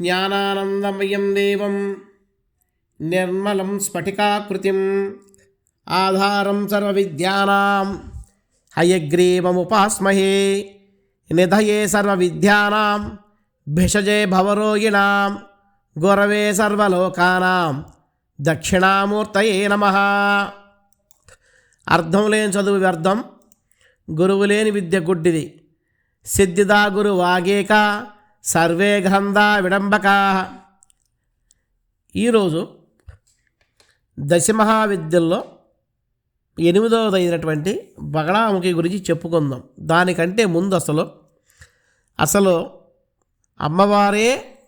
జ్ఞానానందమయం దేవం. నిర్మలం స్ఫటికాకృతిం. ఆధారం సర్వవిద్యానాం. హయగ్రీవముపాస్మహే. నిధయే సర్వవిద్యానాం. భిషజే భవరోగిణాం గురవే సర్వలోకానాం. దక్షిణామూర్తయే నమ. అర్థం లేని చదువు వ్యర్థం. గురువు లేని విద్య గుడ్డిది. సిద్ధిదా గురు వాగేక సర్వే గ్రంథా విడంబకా. ఈరోజు దశమహావిద్యల్లో ఎనిమిదవదైనటువంటి బగళాముఖి గురించి చెప్పుకుందాం. దానికంటే ముందు అసలు అసలు అమ్మవారే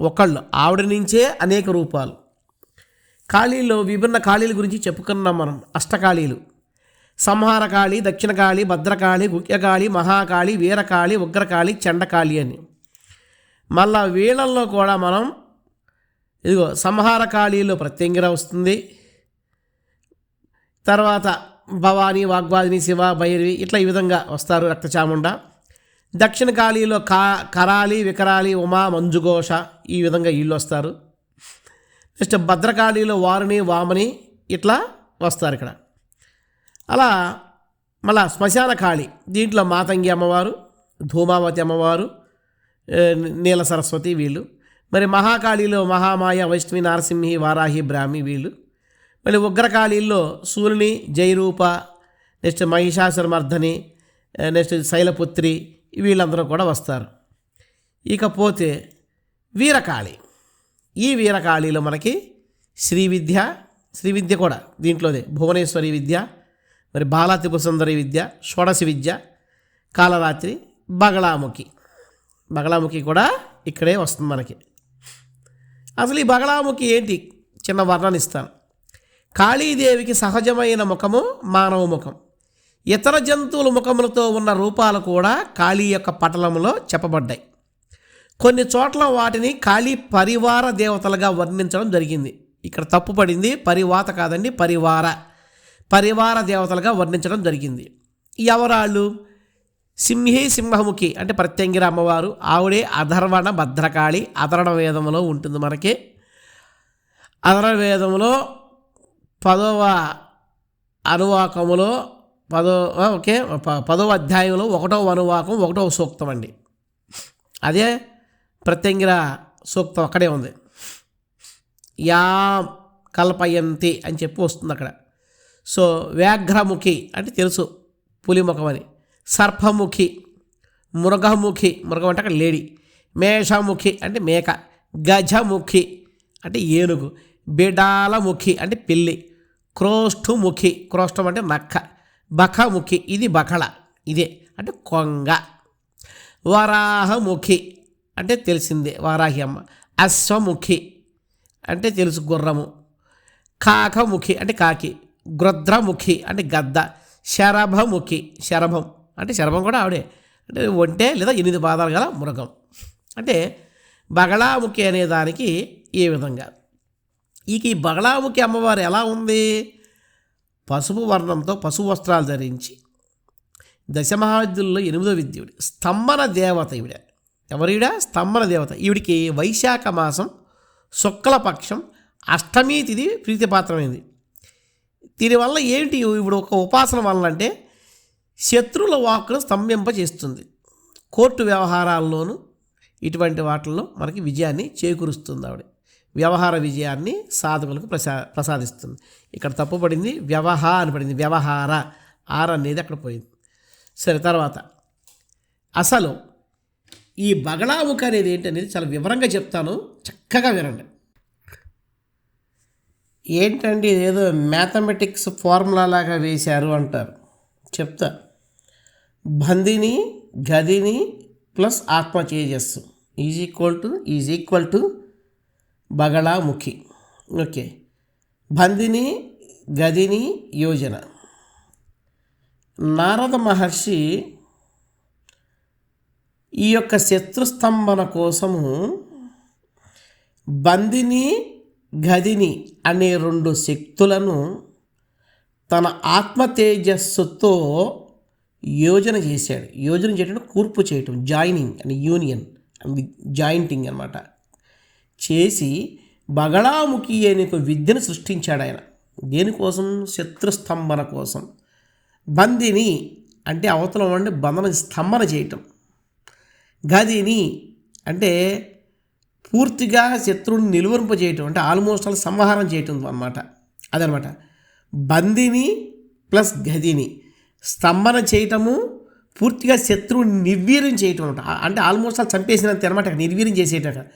ఒకళ్ళు ఆవిడ నుంచే అనేక రూపాలు. ఖాళీలో విభిన్న ఖాళీల గురించి చెప్పుకున్నాం మనం అష్టకాళీలు సంహారకాళి దక్షిణకాళి భద్రకాళి గుహ్యకాళి మహాకాళి వీరకాళి ఉగ్రకాళి చండకాళి అని. మళ్ళా వీళ్ళల్లో కూడా మనం ఇదిగో సంహారకాళీలో ప్రత్యంగిర వస్తుంది తర్వాత భవాని వాగ్వాదిని శివ భైరవి ఇట్లా ఈ విధంగా వస్తారు రక్తచాముండ. దక్షిణ కాళీలో కా కరాలి వికరాలి ఉమా మంజుఘోష ఈ విధంగా వీళ్ళు వస్తారు. నెక్స్ట్ భద్రకాళిలో వారుని వామని ఇట్లా వస్తారు ఇక్కడ. అలా మళ్ళా శ్మశాన కాళి దీంట్లో మాతంగి అమ్మవారు ధూమావతి అమ్మవారు నీల సరస్వతి వీళ్ళు. మరి మహాకాళిలో మహామాయ వైష్ణవి నారసింహి వారాహి బ్రాహ్మి వీళ్ళు. మళ్ళీ ఉగ్రకాళీల్లో సూర్యుని జైరూప నెక్స్ట్ మహిషాసురమర్ధని నెక్స్ట్ శైలపుత్రి వీళ్ళందరూ కూడా వస్తారు. ఇకపోతే వీరకాళి. ఈ వీరకాళిలో మనకి శ్రీ విద్య శ్రీ విద్య కూడా దీంట్లోదే భువనేశ్వరి విద్య మరి బాలా సుందరి విద్య షోడశి విద్య కాలరాత్రి బగళాముఖి. బగలాముఖి కూడా ఇక్కడే వస్తుంది మనకి. అసలు ఈ బగలాముఖి ఏంటి? చిన్న వర్ణన ఇస్తాను. కాళీదేవికి సహజమైన ముఖము మానవ ముఖం. ఇతర జంతువుల ముఖములతో ఉన్న రూపాలు కూడా కాళీ యొక్క పటలంలో చెప్పబడ్డాయి. కొన్ని చోట్ల వాటిని కాళీ పరివార దేవతలుగా వర్ణించడం జరిగింది. ఇక్కడ తప్పు పడింది పరివాత కాదండి పరివార. పరివార దేవతలుగా వర్ణించడం జరిగింది. ఎవరాళ్ళు? సింహి సింహముఖి అంటే ప్రత్యంగిర అమ్మవారు. ఆవిడే అధర్వణ భద్రకాళి అధరణ వేదంలో ఉంటుంది మనకి. అధరణ వేదంలో పదవ అనువాకములో పదో ఓకే పదవ అధ్యాయంలో ఒకటవ అనువాకం ఒకటవ సూక్తం అండి. అదే ప్రత్యంగిర సూక్తం అక్కడే ఉంది. యా కల్పయంతి అని చెప్పి వస్తుంది అక్కడ. సో వ్యాఘ్రముఖి అంటే తెలుసు పులిముఖం అని సర్పముఖి మృగముఖి మృగం అంటే అక్కడ లేడి. మేషముఖి అంటే మేక గజముఖి అంటే ఏనుగు బిడాలముఖి అంటే పిల్లి క్రోష్ఠుముఖి క్రోష్ఠం అంటే నక్క బఖముఖి ఇది బకళ ఇదే అంటే కొంగ. వరాహముఖి అంటే తెలిసిందే వారాహి అమ్మ. అశ్వముఖి అంటే తెలుసు గుర్రము. కాకముఖి అంటే కాకి. గృద్రముఖి అంటే గద్ద. శరభముఖి శరభం. అంటే శర్మం కూడా ఆవిడే. అంటే ఒంటే లేదా ఎనిమిది పాదాలు గల మృగం. అంటే బగళాముఖి అనే దానికి ఈ విధంగా? ఇక ఈ బగళాముఖి అమ్మవారు ఎలా ఉంది? పసుపు వర్ణంతో పసుపు వస్త్రాలు ధరించి దశమహావిద్యుల్లో ఎనిమిదో విద్యుడు. స్తంభన దేవత ఈవిడ. ఎవరివిడ? స్తంభన దేవత. ఈవిడికి వైశాఖ మాసం శుక్లపక్షం అష్టమి తిది ప్రీతిపాత్రమైంది. దీనివల్ల ఏంటి? ఇప్పుడు ఒక ఉపాసన వలన అంటే శత్రువుల వాక్కును స్తంభింపజేస్తుంది. కోర్టు వ్యవహారాల్లోనూ ఇటువంటి వాటిల్లో మనకి విజయాన్ని చేకూరుస్తుంది ఆవిడ. వ్యవహార విజయాన్ని సాధకులకు ప్రసా ప్రసాదిస్తుంది. ఇక్కడ తప్పుపడింది వ్యవహ అని పడింది. వ్యవహార ఆర్ అనేది అక్కడ పోయింది. సరే తర్వాత అసలు ఈ బగళాముఖ అనేది ఏంటనేది చాలా వివరంగా చెప్తాను. చక్కగా వినండి. ఏంటండి ఏదో మ్యాథమెటిక్స్ ఫార్ములా లాగా వేశారు అంటారు. చెప్తా. బందిని గదిని ప్లస్ ఆత్మ తేజస్సు. Is equal to is equal to Bagalamukhi. Okay. బందిని గదిని యోజన. నారద మహర్షి ఈ యొక్క శత్రుస్తంభన కోసము బందిని గదిని అనే రెండు శక్తులను తన ఆత్మ తేజస్సుతో యోజన చేశాడు. యోజన చేయటం కూర్పు చేయటం జాయినింగ్ అని యూనియన్ జాయింటింగ్ అనమాట చేసి బగళాముఖి అనే ఒక విద్యను సృష్టించాడు ఆయన. దేనికోసం? శత్రుస్తంభన కోసం. బందిని అంటే అవతల ఉండి బంధన స్తంభన చేయటం. గదిని అంటే పూర్తిగా శత్రువుని నిలువరింపజేయటం అంటే ఆల్మోస్ట్ ఆల్ సంహారం చేయటం అన్నమాట. అదనమాట బందిని ప్లస్ గదిని. స్తంభన చేయటము పూర్తిగా శత్రువుని నిర్వీర్యం చేయటం అనమాట అంటే ఆల్మోస్ట్ ఆల్ చంపేసినంత అనమాట నిర్వీర్యం చేసేటట.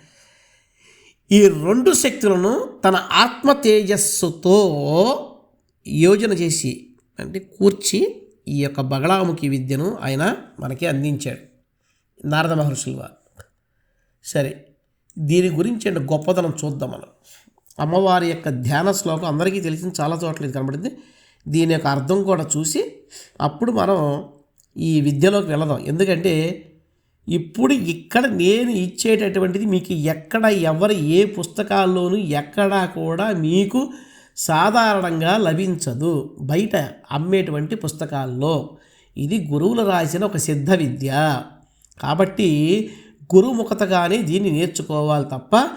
ఈ రెండు శక్తులను తన ఆత్మ తేజస్సుతో యోజన చేసి అంటే కూర్చి ఈ యొక్క బగళాముఖి విద్యను ఆయన మనకి అందించాడు. నారద మహర్షుల వారు. సరే దీని గురించి అంటే గొప్పతనం చూద్దాం మనం. అమ్మవారి యొక్క ధ్యాన శ్లోకం అందరికీ తెలిసింది చాలా చోట్ల ఇది కనబడింది. దీని యొక్క అర్థం కూడా చూసి అప్పుడు మనం ఈ విద్యలోకి వెళదాం. ఎందుకంటే ఇప్పుడు ఇక్కడ నేను ఇచ్చేటటువంటిది మీకు ఎక్కడ ఎవరు ఏ పుస్తకాల్లోనూ ఎక్కడా కూడా మీకు సాధారణంగా లభించదు. బయట అమ్మేటువంటి పుస్తకాల్లో ఇది గురువులు రాసిన ఒక సిద్ధ విద్య. కాబట్టి గురుముఖతగానే దీన్ని నేర్చుకోవాలి తప్ప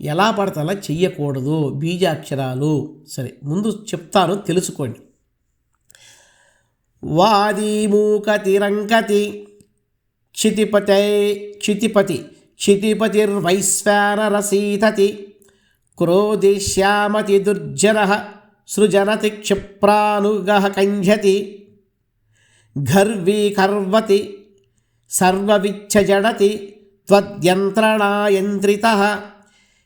ఎలా పడితే అలా చెయ్యకూడదు. బీజాక్షరాలు. సరే ముందు చెప్తాను తెలుసుకోండి. వాదీమూకతిరంకతి క్షితిపతే క్షితిపతి క్షితిపతిర్వైశ్వానరసీతతి క్రోధిష్యామతి దుర్జన సృజనతి క్షిప్రానుగ కంఝతి గర్వీకర్వతి సర్వవిచ్చజడతి త్వద్యంత్రణాయంత్రిత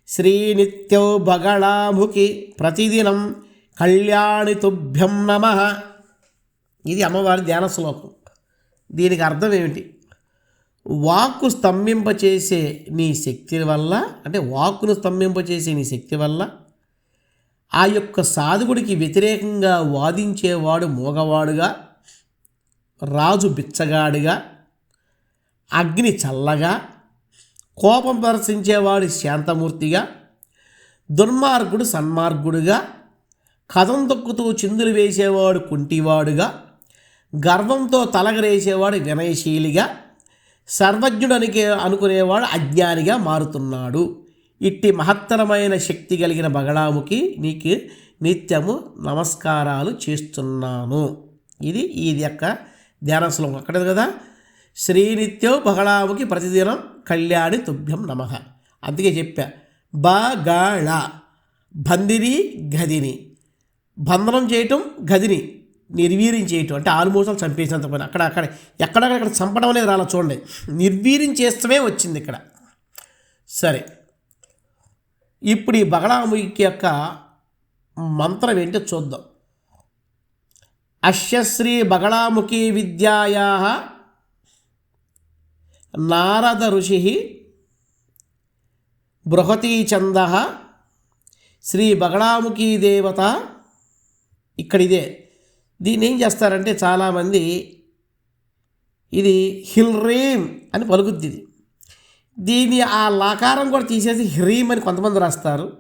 శ్రీనిత్యో బగళాముఖి ప్రతిదినం కళ్యాణి తుభ్యం నమ ఇది అమ్మవారి ధ్యాన శ్లోకం. దీనికి అర్థం ఏమిటి? వాక్కు స్తంభింపచేసే నీ శక్తి వల్ల అంటే వాక్కును స్తంభింపచేసే నీ శక్తి వల్ల ఆ యొక్క సాధకుడికి వ్యతిరేకంగా వాదించేవాడు మోగవాడుగా రాజు బిచ్చగాడిగా అగ్ని చల్లగా కోపం ప్రదర్శించేవాడు శాంతమూర్తిగా దుర్మార్గుడు సన్మార్గుడుగా కథం తొక్కుతూ చిందులు వేసేవాడు కుంటివాడుగా గర్వంతో తలగరేసేవాడు వినయశీలిగా సర్వజ్ఞుడనికి అనుకునేవాడు అజ్ఞానిగా మారుతున్నాడు. ఇట్టి మహత్తరమైన శక్తి కలిగిన బగళాముకి నీకు నిత్యము నమస్కారాలు చేస్తున్నాను. ఇది ఇది యొక్క ధ్యాన శ్లోకం. అక్కడ కదా? శ్రీనిత్యం బగడాముకి ప్రతిదినం కళ్యాణి తుభ్యం నమ. అందుకే చెప్పా బగాళ బందిని గదిని. బంధనం చేయటం గదిని. నిర్వీర్యం చేయటం. అంటే ఆల్మోస్ట్ ఆల్ చంపేసినంత పని. అక్కడ అక్కడ ఎక్కడక్కడ చంపడం అనేది రాలా చూడండి. నిర్వీర్యం చేస్తమే వచ్చింది ఇక్కడ. సరే. ఇప్పుడు ఈ బగళాముఖి యొక్క మంత్రం ఏంటో చూద్దాం. అశ్యశ్రీ బగళాముఖి విద్యాయా నారద ఋషి బృహతీచంద శ్రీ బగళాముఖి దేవత. ఇక్కడ ఇదే. దీన్ని ఏం చేస్తారంటే చాలామంది ఇది హిల్రీమ్ అని పలుకుద్ది ఇది. దీని ఆ లాకారం కూడా తీసేసి హ్రీమ్ అని కొంతమంది రాస్తారు.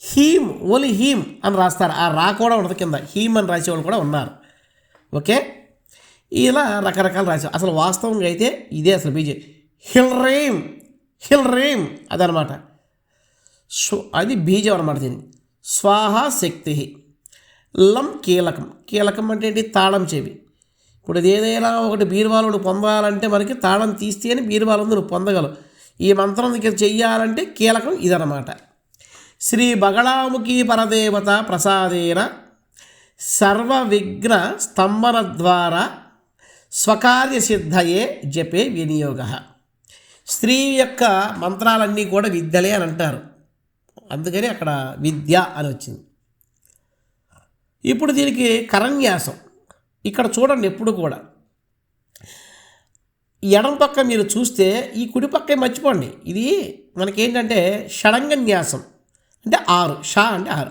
హీమ్ ఓన్లీ హీమ్ అని రాస్తారు. ఆ రా కూడా ఉండదు కింద. హీమ్ అని రాసేవాళ్ళు కూడా ఉన్నారు. ఓకే? ఇలా రకరకాలు రాసే అసలు వాస్తవంగా అయితే ఇదే అసలు బీజే. హిల్రీమ్ హిల్రీమ్ అదనమాట. సో అది బీజం అనమాట దీన్ని. స్వాహ శక్తి. లం కీలకం. కీలకం అంటే ఏంటి? తాళం చెవి. ఇప్పుడు ఏదైనా ఒకటి బీరువాలు నువ్వు పొందాలంటే మనకి తాళం తీస్తేనే బీరువాలు నువ్వు పొందగలవు ఈ మంత్రం దగ్గర చెయ్యాలంటే కీలకం ఇదనమాట శ్రీ బగళాముఖి పరదేవత ప్రసాదేన సర్వ విఘ్న స్తంభన ద్వారా స్వకార్య సిద్ధయే జపే వినియోగ. స్త్రీ యొక్క మంత్రాలన్నీ కూడా విద్యలే అని అంటారు. అందుకని అక్కడ విద్య అని వచ్చింది. ఇప్పుడు దీనికి కరన్యాసం ఇక్కడ చూడండి ఎప్పుడు కూడా. ఎడం పక్క మీరు చూస్తే ఈ కుడి పక్క మర్చిపోండి. ఇది మనకేంటంటే షడంగ న్యాసం అంటే ఆరు. షా అంటే ఆరు.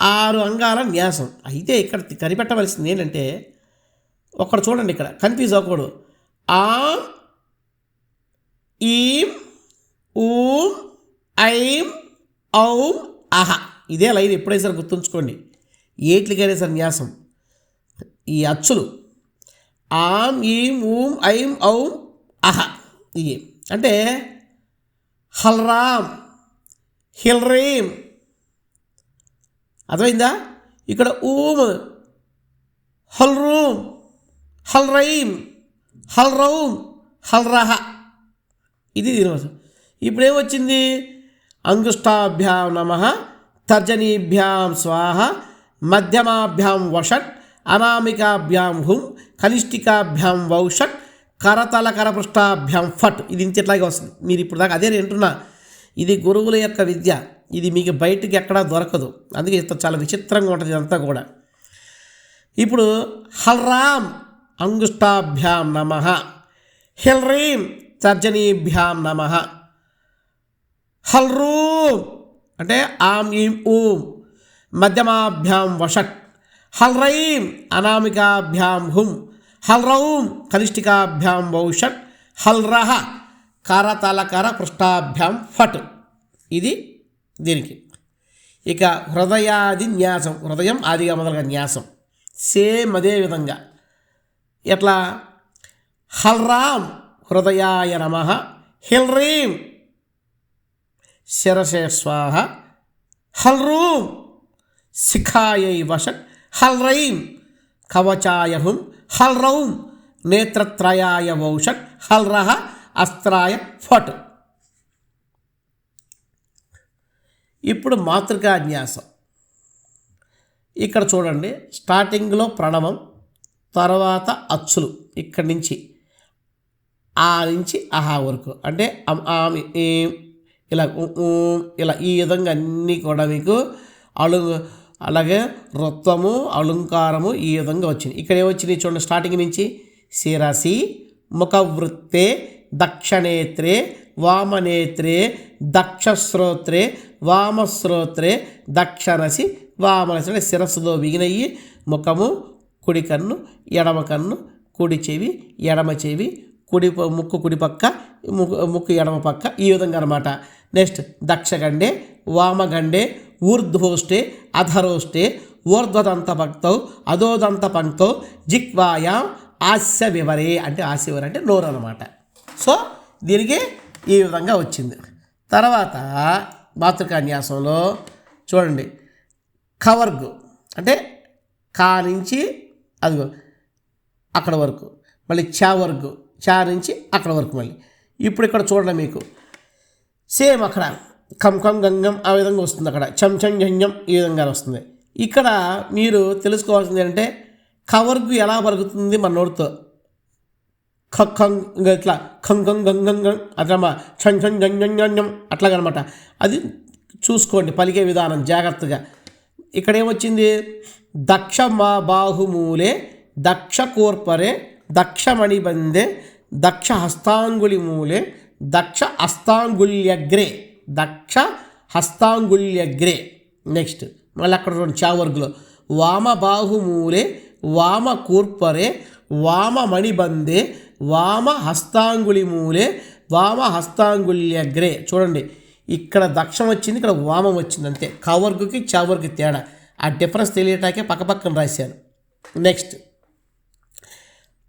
ఆరు అంగాల న్యాసం అయితే ఇక్కడ కనిపెట్టవలసింది ఏంటంటే ఒక్కడ చూడండి ఇక్కడ. కన్ఫ్యూజ్ అవ్వకూడదు. ఆ ఈం ఊం ఐం ఔం అహ. ఇదే లైన్ ఎప్పుడైనా సరే గుర్తుంచుకోండి. ఏట్లికైనా సన్యాసం. ఈ అచ్చులు. ఆం ఈం ఊం ఐం ఔం అహ. ఇవి అంటే హల్రామ్ హిల్రీం. అర్థమైందా? ఇక్కడ ఊమ్ హల్రూమ్ హల్రైమ్ హల్రౌమ్ హల్రహ. ఇది దీనివసం అర్థం. ఇప్పుడు ఏమొచ్చింది అంగుష్టాభ్యాం నమ తర్జనీభ్యాం స్వాహ మధ్యమాభ్యాం వషట్ అనామికాభ్యాం హుం కనిష్టికాభ్యాం వౌషట్ కరతల కరపృష్టాభ్యాం ఫట్. ఇది ఇంతట్లాగే వస్తుంది. మీరు ఇప్పుడు దాకా అదే నేను వింటున్నా ఇది గురువుల యొక్క విద్య. ఇది మీకు బయటికి ఎక్కడా దొరకదు. అందుకే ఇంత చాలా విచిత్రంగా ఉంటుంది ఇదంతా కూడా. ఇప్పుడు హల్రామ్ అంగుష్టాభ్యాం నమ. హిల్రీం తర్జనీభ్యాం నమ. హల్రూం అంటే ఆమ్ ఈం ఊం. మధ్యమాభ్యాం వషట్ హల్రైం అనామికాభ్యాం హుం హల్రౌం కనిష్ఠికాభ్యాం వౌషట్ హల్రహ కరతలకర పృష్టాభ్యాం ఫట్. ఇది దీనికి. ఇక హృదయాది న్యాసం హృదయం ఆదిగా మొదలుగా న్యాసం. సేమ్ అదే విధంగా. ఎట్లా? హల్రామ్ హృదయాయ నమ హిల్రీం శిరసే స్వాహ హల్రూం శిఖాయై వషట్ హల్రైం కవచాయ హుం హల్రౌం నేత్రత్రయాయ వౌషట్ హల్రహ అస్త్రాయ ఫట్. ఇప్పుడు మాతృకాన్యాసం ఇక్కడ చూడండి స్టార్టింగ్లో ప్రణవం తర్వాత అచ్చులు ఇక్కడి నుంచి ఆ నుంచి ఆహా వరకు. అంటే ఆమె ఏం ఇలా ఇలా ఈ విధంగా అన్నీ కూడా మీకు అలు అలాగే వృత్వము అలంకారము ఈ విధంగా వచ్చింది. ఇక్కడ ఏమొచ్చినాయి చూడండి స్టార్టింగ్ నుంచి? శిరసి ముఖవృత్తే దక్షనేత్రే వామనేత్రే దక్షశ్రోత్రే వామశ్రోత్రే దక్షనసి వామనసి అంటే శిరస్సులో బిగినయ్యి ముఖము కుడి కన్ను ఎడమ కన్ను కుడి చెవి ఎడమ చెవి కుడి ముక్కు కుడి పక్క ముక్కు ముక్కు ఎడమ పక్క ఈ విధంగా అనమాట నెక్స్ట్ దక్షగండే వామగండే ఊర్ధ్వోష్టే అధరోష్టే ఊర్ధ్వదంత పంక్తౌ అధోదంత పంక్తౌ జిక్వాయాం ఆస్య వివరే అంటే ఆస్య వివర అంటే నోరు అనమాట సో దీనికి ఈ విధంగా వచ్చింది. తర్వాత మాతృకాన్యాసంలో చూడండి. కవర్గు అంటే కా నుంచి అదిగో అక్కడ వరకు మళ్ళీ చా వరకు చా నుంచి అక్కడ వరకు మళ్ళీ. ఇప్పుడు ఇక్కడ చూడండి మీకు. సేమ్ అక్కడ కం గంగం ఆ విధంగా వస్తుంది అక్కడ. చంచం చం జంజం ఈ విధంగా వస్తుంది. ఇక్కడ మీరు తెలుసుకోవాల్సింది ఏంటంటే కవర్కు ఎలా పలుకుతుంది మన నోటితో? ఖ ఇట్లా ఖంగం గంగం గం అట్లా మా ఛం ఛం అట్లాగనమాట. అది చూసుకోండి పలికే విధానం జాగ్రత్తగా. ఇక్కడ ఏమొచ్చింది? దక్ష మా బాహుమూలే దక్ష కోర్పరే దక్ష మణిబందే దక్ష హస్తాంగులి మూలే దక్ష హస్తాంగుల్యగ్రే దక్ష హస్తాంగుళ్యగ్రే నెక్స్ట్ మళ్ళీ అక్కడ రెండు చావర్గులో. వామ బాహుమూలే వామ కూర్పరే వామ మణిబందే వామ హస్తాంగుళి మూలే వామ హస్తాంగుళ్యగ్రే చూడండి ఇక్కడ దక్షం వచ్చింది ఇక్కడ వామం వచ్చింది అంతే. కవర్గుకి చావర్గు తేడా. ఆ డిఫరెన్స్ తెలియటాకే పక్కపక్కన రాశాను. నెక్స్ట్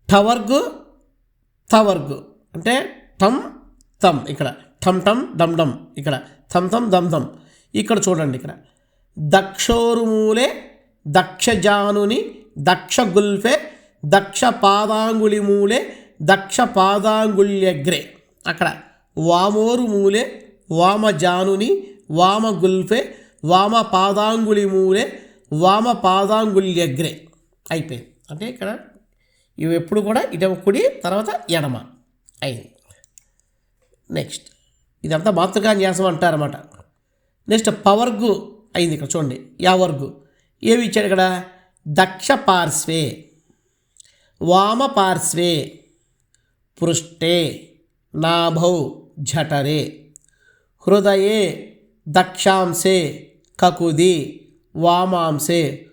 టవర్గు తవర్గు. అంటే టమ్ తమ్ ఇక్కడ. టమ్ టమ్ డమ్ డమ్ ఇక్కడ. థమ్ థమ్ దమ్ దమ్. ఇక్కడ చూడండి ఇక్కడ. దక్షోరుమూలే దక్షజానుని దక్ష గుల్ఫే దక్ష పాదాంగుళి మూలే దక్ష పాదాంగుళ్యగ్రే. అక్కడ వామోరు మూలే వామ జానుని వామ గుల్ఫే వామ పాదాంగుళి మూలే వామ పాదాంగుళ్యగ్రే. అయిపోయింది. అంటే ఇక్కడ ఇవి ఎప్పుడు కూడా ఇటమ కుడి తర్వాత ఎడమ. అయింది. నెక్స్ట్. ఇదంతా మాతృకా న్యాసం అంటారన్నమాట. నెక్స్ట్ పవర్గు అయింది ఇక్కడ చూడండి. యావర్గు ఏమి ఇచ్చాడు ఇక్కడ? దక్ష పార్శ్వే. వామ పార్శ్వే. పృష్ఠే. నాభౌ జఠరే హృదయే దక్షాంశే. కకుది వామాంశే.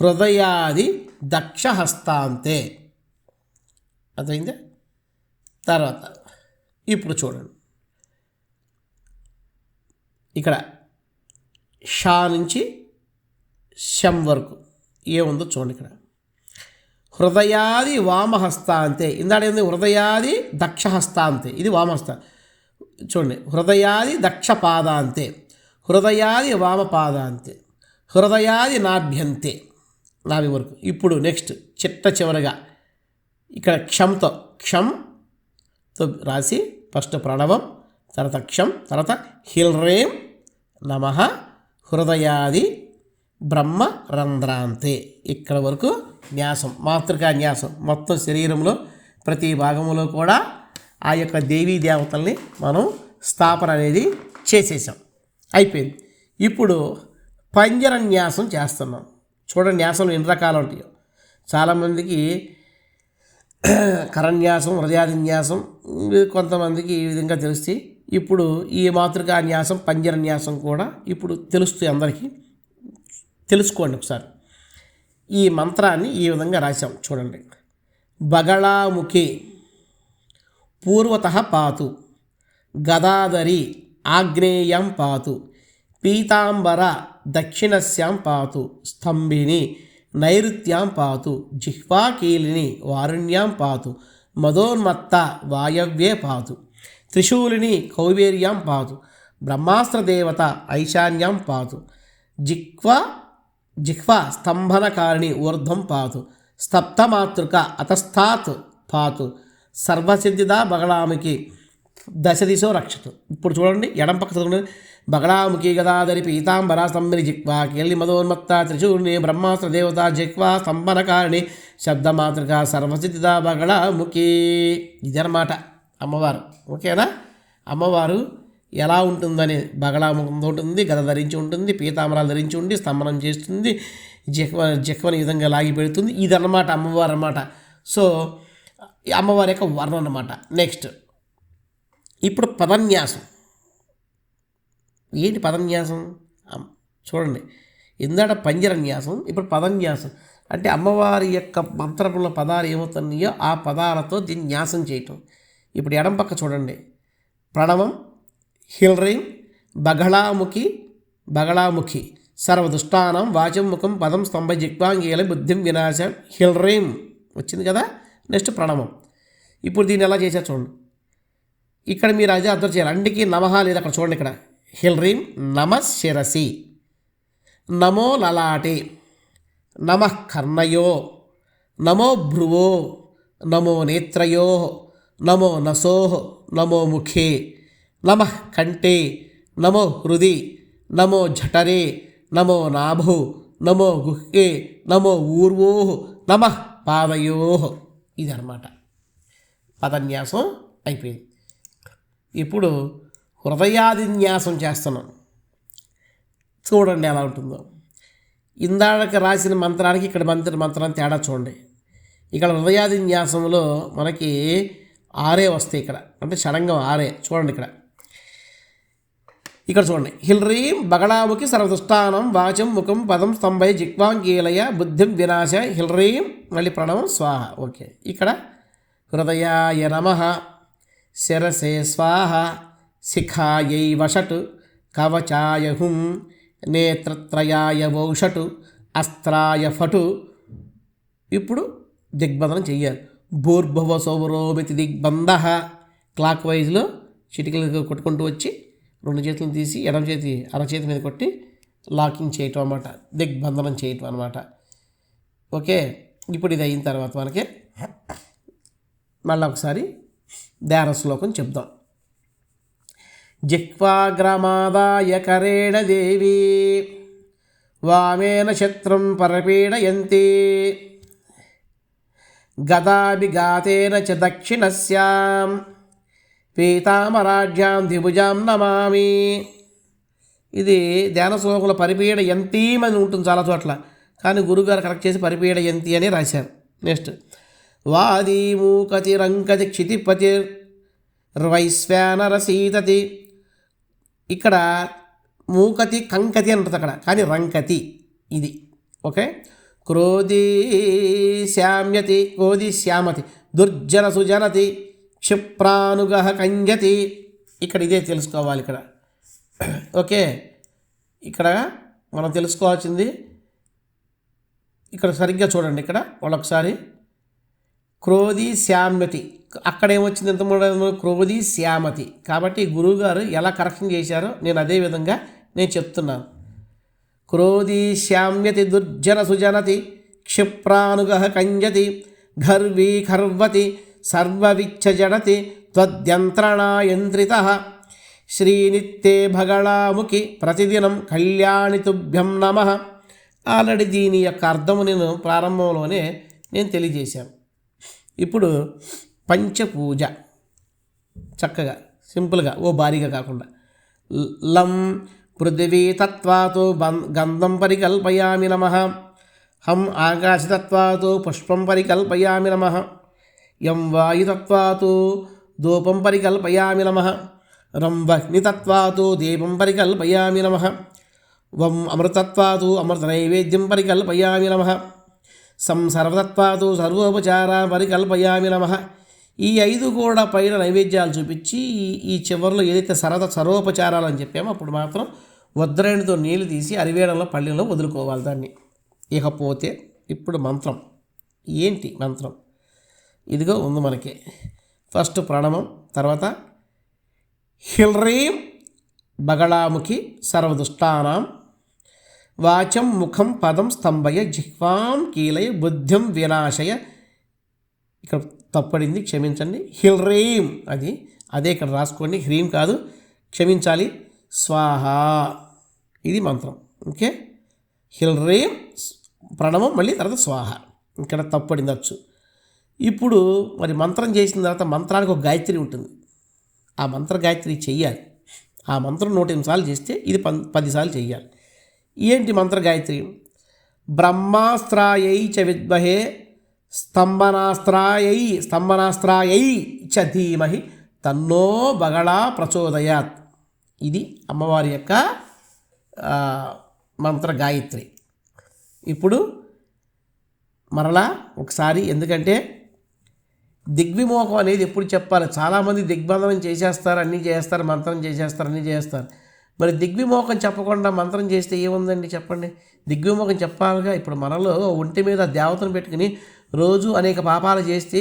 హృదయాది దక్షహస్తాంతే. అర్థమైందా? తర్వాత ఇప్పుడు చూడండి. ఇక్కడ షా నుంచి శం వరకు ఏముందో చూడండి ఇక్కడ. హృదయాది వామహస్తాంతే ఇందాడ ఏంది? హృదయాది దక్షహస్తాంతే ఇది వామహస్త. చూడండి. హృదయాది దక్ష పాదాంతే హృదయాది వామపాదాంతే హృదయాది నాభ్యంతే. నాభి వరకు. ఇప్పుడు నెక్స్ట్ చిట్ట చివరగా ఇక్కడ క్షంతో క్షంతో రాసి ఫస్ట్ ప్రణవం తర్వాత క్షం తర్వాత హిల్రేం నమ హృదయాది బ్రహ్మ రంధ్రాంతే. ఇక్కడ వరకు న్యాసం మాతృకా న్యాసం. మొత్తం శరీరంలో ప్రతి భాగంలో కూడా ఆ యొక్క దేవీ దేవతల్ని మనం స్థాపన అనేది చేసేసాం. అయిపోయింది. ఇప్పుడు పంజర న్యాసం చేస్తున్నాం. చూడండి న్యాసంలో ఎన్ని రకాలు ఉంటాయో. చాలామందికి కరన్యాసం హృదయాది న్యాసం కొంతమందికి ఈ విధంగా తెలుస్తాయి. ఇప్పుడు ఈ మాతృకా న్యాసం పంజర న్యాసం కూడా ఇప్పుడు తెలుస్తుంది అందరికీ. తెలుసుకోండి ఒకసారి. ఈ మంత్రాన్ని ఈ విధంగా రాశాం చూడండి. బగళాముఖి పూర్వత పాతు గదాధరి ఆగ్నేయం పాతు పీతాంబర దక్షిణస్యాం పాతు స్తంభిని నైరుత్యాం పాతు జిహ్వాకీలిని వారుణ్యాం పాతు మదోన్మత్త వాయవ్యే పాతు. త్రిశూలిని కౌవేర్యాం పాతు బ్రహ్మాస్త్రదేవత ఐశాన్యాం పాతు జిహ్వా జిహ్వ స్తంభనకారిణి ఊర్ధ్వం పాతు స్తప్తమాతృక అతస్థాత్ పాతు సర్వసిద్ధిదా బగళాముకి దశ దిశో రక్షతు. ఇప్పుడు చూడండి ఎడం పక్క చూడండి బగళాముఖి గదాదరి పీతాంబర స్తంభిని జిక్వా కేళి మదోన్మత్త త్రిశూర్ణి బ్రహ్మాస్త్ర దేవత జిక్వా స్తంభనకారిణి శబ్దమాతృక సర్వసిద్ధిదా బగళాముఖి. ఇదనమాట అమ్మవారు. ఓకేనా? అమ్మవారు ఎలా ఉంటుందని బగళాముఖంతో ఉంటుంది గద ధరించి ఉంటుంది పీతాంబరాలు ధరించి ఉండి స్తంభనం చేస్తుంది జిహ్వ జిహ్వని విధంగా లాగి పెడుతుంది. ఇదన్నమాట అమ్మవారు అన్నమాట. సో ఈ అమ్మవారి యొక్క వర్ణం అన్నమాట. నెక్స్ట్ ఇప్పుడు పదన్యాసం. ఏంటి పదన్యాసం? అమ్- చూడండి. ఇందాట పంజరన్యాసం ఇప్పుడు పదన్యాసం. అంటే అమ్మవారి యొక్క మంత్రముల పదాలు ఏమవుతున్నాయో ఆ పదాలతో దీన్ని న్యాసం చేయటం. ఇప్పుడు ఎడం పక్క చూడండి. ప్రణవం హిల్రీం బగళాముఖి బగళాముఖి సర్వదుష్టానం వాచం ముఖం పదం స్తంభ జిగ్వాంగీల బుద్ధిం వినాశం హిల్రీం వచ్చింది కదా? నెక్స్ట్ ప్రణవం. ఇప్పుడు దీన్ని ఎలా చేశారు చూడండి. ఇక్కడ మీరు అదే అర్థం చేయాలి. అండికి నమః లేదు అక్కడ చూడండి ఇక్కడ. హిల్రీం నమ శిరసి. నమో లలాటి. నమ కర్ణయో. నమో భ్రువో. నమో నేత్రయో. నమో నసోహ నమో ముఖే నమ కంఠే నమో హృది నమో జఠరే నమో నాభో నమో గుహ్యే నమో ఊర్వో నమ పాదయో ఇదన్నమాట. పదన్యాసం అయిపోయింది. ఇప్పుడు హృదయాదిన్యాసం చేస్తున్నాం. చూడండి ఎలా ఉంటుందో. ఇందాక రాసిన మంత్రానికి ఇక్కడ మంత్ర మంత్రాన్ని తేడా చూడండి. ఇక్కడ హృదయాదిన్యాసంలో మనకి ఆరే వస్తాయి ఇక్కడ. అంటే షడంగం ఆరే. చూడండి ఇక్కడ. ఇక్కడ చూడండి. హిల్రీం బగళాముఖి సర్వదుష్టానం వాచం ముఖం పదం స్తంభై జిక్వాంగీలయ బుద్ధిం వినాశ. హిల్రీం మళ్ళీ ప్రణవం స్వాహ. ఓకే. ఇక్కడ హృదయాయ నమ. శిరసే స్వాహ. శిఖాయై వషట్. కవచాయ హుం. నేత్రత్రయాయ వౌషటు. అస్త్రాయ ఫటు. ఇప్పుడు దిగ్బంధనం చెయ్యాలి. భూర్భవ సౌరోమితి దిగ్బంధ. క్లాక్ వైజ్లో చిటికలు కొట్టుకుంటూ వచ్చి రెండు చేతులను తీసి ఎడమ చేతి అరచేతి మీద కొట్టి లాకింగ్ చేయటం అనమాట దిగ్బంధనం చేయటం అనమాట ఓకే ఇప్పుడు ఇది అయిన తర్వాత మనకి మళ్ళీ ఒకసారి ధ్యాన శ్లోకం చెప్దాం. జిహ్వాగ్రమాదాయ కరేణ దేవి వామేన శత్రం పరపీడయంతి. గదాభిఘాతేన చ దక్షిణస్యాం. పీతామరాజ్యాం దిభుజాం నమామి. ఇది ధ్యాన శ్లోకంలో పరిపీడ ఎంతీ అని ఉంటుంది చాలా చోట్ల. కానీ గురుగారు కరెక్ట్ చేసి పరిపీడ ఎంతి అని రాశారు. నెక్స్ట్. వాది మూకతి రంకతి క్షితిపతి వైశ్వానరసీతతి ఇక్కడ మూకతి కంకతి అంటుంది అక్కడ. కానీ రంకతి ఇది. ఓకే? క్రోధీ శామ్యతి క్రోధి శ్యామతి దుర్జన సుజనతి క్షిప్రానుగహ కంజతి. ఇక్కడ ఇదే తెలుసుకోవాలి ఇక్కడ. ఓకే. ఇక్కడ మనం తెలుసుకోవాల్సింది ఇక్కడ సరిగ్గా చూడండి ఇక్కడ వాళ్ళొకసారి క్రోధి శ్యామ్యతి. అక్కడ ఏమొచ్చింది ఎంత క్రోధి శ్యామతి. కాబట్టి గురువుగారు ఎలా కరెక్షన్ చేశారో నేను అదే విధంగా నేను చెప్తున్నాను. క్రోధీ శ్యామ్యతి దుర్జన సుజనతి క్షిప్రానుగ కంజతి గర్వీ ఖర్వతి సర్వవిచ్చజడతి త్వద్యంత్రణాయంత్రిత శ్రీనిత్తే భగళాముఖి ప్రతిదినం కళ్యాణి తుభ్యం నమ ఆల్రెడీ దీని యొక్క అర్థము నేను ప్రారంభంలోనే నేను తెలియజేశాను. ఇప్పుడు పంచపూజ. చక్కగా సింపుల్గా ఓ భారీగా కాకుండా. లం పృథివీ తత్వాతో గంధం పరికల్పయామి నమ. హం ఆకాశతత్వాతో పుష్పం పరికల్పయామి నమ. యం వాయుతత్వాతో ధూపం పరికల్పయామి నమ. రం వహ్నితత్వాతో దీపం పరికల్పయామి నమ. వం అమృతత్వాతో అమృత నైవేద్యం పరికల్పయామి నమ. సంసర్వతత్వాతు సర్వోపచార పరికల్పయామి నమ. ఈ ఐదు కూడా పైన నైవేద్యాలు చూపించి ఈ- ఈ చివరిలో ఏదైతే సరద సర్వోపచారాలు అని చెప్పామో అప్పుడు మాత్రం వద్రేణితో నీళ్ళు తీసి అరివేడంలో పళ్ళెంలో వదులుకోవాలి దాన్ని. ఇకపోతే ఇప్పుడు మంత్రం. ఏంటి మంత్రం? ఇదిగో ఉంది మనకి. ఫస్ట్ ప్రణవం తర్వాత హిల్రీం బగళాముఖి సర్వదుష్టానాం. వాచం ముఖం పదం స్తంభయ జిహ్వాం కీలయ బుద్ధిం వినాశయ. ఇక్కడ తప్పడింది క్షమించండి. హిల్రీం అది. అదే ఇక్కడ రాసుకోండి. హ్రీం కాదు. క్షమించాలి. స్వాహ. ఇది మంత్రం. ఓకే? హిల్రీం ప్రణవం మళ్ళీ తర్వాత స్వాహ. ఇక్కడ తప్పడింది అచ్చు. ఇప్పుడు మరి మంత్రం చేసిన తర్వాత మంత్రానికి ఒక గాయత్రి ఉంటుంది. ఆ మంత్ర గాయత్రి చెయ్యాలి. ఆ మంత్రం నూట ఎనిమిది సార్లు చేస్తే ఇది పం పదిసార్లు చెయ్యాలి. ఏంటి మంత్ర గాయత్రి? బ్రహ్మాస్త్రాయై చ విద్మహే స్తంభనాస్త్రాయై స్తంభనాస్త్రాయై చ ధీమహి తన్నో బగళా ప్రచోదయాత్. ఇది అమ్మవారి యొక్క మంత్ర గాయత్రి. ఇప్పుడు మరలా ఒకసారి ఎందుకంటే దిగ్విమోహం అనేది ఎప్పుడు చెప్పాలి. చాలామంది దిగ్బంధనం చేసేస్తారు అన్నీ చేస్తారు మంత్రం చేసేస్తారు అన్నీ చేస్తారు. మరి దిగ్విమోహం చెప్పకుండా మంత్రం చేస్తే ఏముందండి చెప్పండి? దిగ్విమోహం చెప్పాలిగా? ఇప్పుడు మనలో ఒంటి మీద దేవతను పెట్టుకుని రోజు అనేక పాపాలు చేస్తే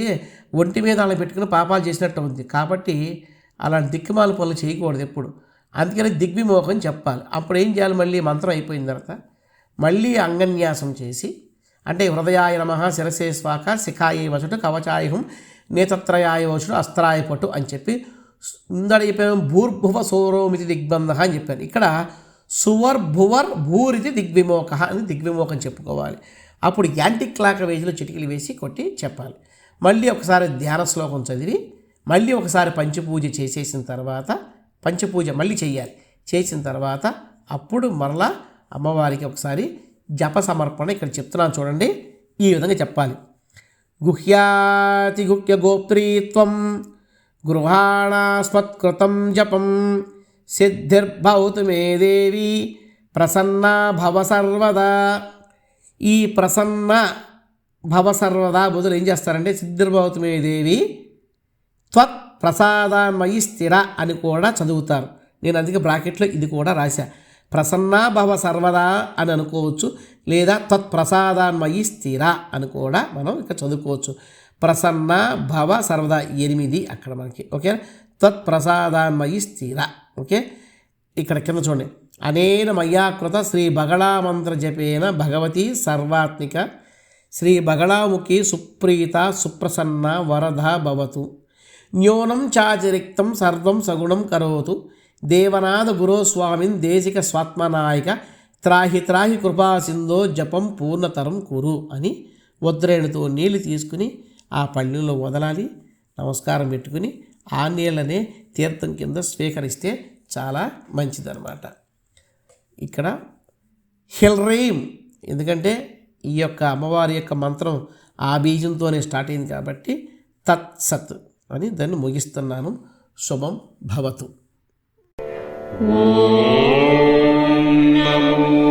ఒంటి మీద వాళ్ళని పెట్టుకుని పాపాలు చేసినట్టు ఉంది. కాబట్టి అలాంటి దిక్కుమాల పనులు చేయకూడదు ఎప్పుడు. అందుకని దిగ్విమోహం చెప్పాలి. అప్పుడు ఏం చేయాలి మళ్ళీ? మంత్రం అయిపోయిన తర్వాత మళ్ళీ అంగన్యాసం చేసి అంటే హృదయాయ నమ శిరసే స్వాక శిఖాయ వసుడు కవచాయుహం నేతత్రయాయ వసుడు అస్త్రాయ పటు అని చెప్పి ఇందడ చెప్పాను భూర్భువ సౌరోమితి దిగ్బంధ అని చెప్పాను. ఇక్కడ సువర్ భువర్ భూరితి దిగ్విమోక అని దిగ్విమోకం చెప్పుకోవాలి. అప్పుడు యాంటిక్ క్లాక్ వేజ్లో చిటికలు వేసి కొట్టి చెప్పాలి. మళ్ళీ ఒకసారి ధ్యాన శ్లోకం చదివి మళ్ళీ ఒకసారి పంచపూజ చేసేసిన తర్వాత పంచపూజ మళ్ళీ చేయాలి. చేసిన తర్వాత అప్పుడు మరలా అమ్మవారికి ఒకసారి జప సమర్పణ ఇక్కడ చెప్తున్నాను చూడండి. ఈ విధంగా చెప్పాలి. గుహ్యాతి గుహ్య గోప్త్రీత్వం గృహాణాస్మత్కృతం జపం సిద్ధిర్భవతు మే దేవి ప్రసన్నా భవ సర్వదా. ఈ ప్రసన్న భవ సర్వదా బుధులు ఏం చేస్తారంటే సిద్ధిర్భవతు మే దేవి త్వత్ ప్రసాదాన్మయి స్థిర అని కూడా చదువుతారు. నేను అందుకే బ్రాకెట్లో ఇది కూడా రాశా. ప్రసన్నా భవ సర్వదా అని అనుకోవచ్చు లేదా తత్ప్రసాదాన్మయి స్థిర అని కూడా మనం ఇక్కడ చదువుకోవచ్చు. ప్రసన్న భవ సర్వదా ఎనిమిది అక్కడ మనకి ఓకే తత్ప్రసాదాన్మయి స్థిర ఓకే? ఇక్కడ కింద చూడండి. అనేన మయ్యాకృత శ్రీ బగళామంత్ర జపేన భగవతి సర్వాత్మిక శ్రీ బగళాముఖి సుప్రీత సుప్రసన్న వరద భవతు. న్యూనం చాతిరిక్తం సర్వం సగుణం కరోతు. దేవనాథ గురోస్వామిన్ దేశిక స్వాత్మనాయక. త్రాహి త్రాహి కృపాసిందో జపం పూర్ణతరం కురు అని ఉద్రేణుతో నీళ్ళు తీసుకుని ఆ పళ్ళెంలో వదలాలి. నమస్కారం పెట్టుకుని ఆ నీళ్ళనే తీర్థం కింద స్వీకరిస్తే చాలా మంచిదన్నమాట. ఇక్కడ హిల్రీం ఎందుకంటే ఈ యొక్క అమ్మవారి యొక్క మంత్రం ఆ బీజంతోనే స్టార్ట్ అయింది కాబట్టి తత్సత్. అని దాన్ని ముగిస్తున్నాను. శుభం భవతు. నమో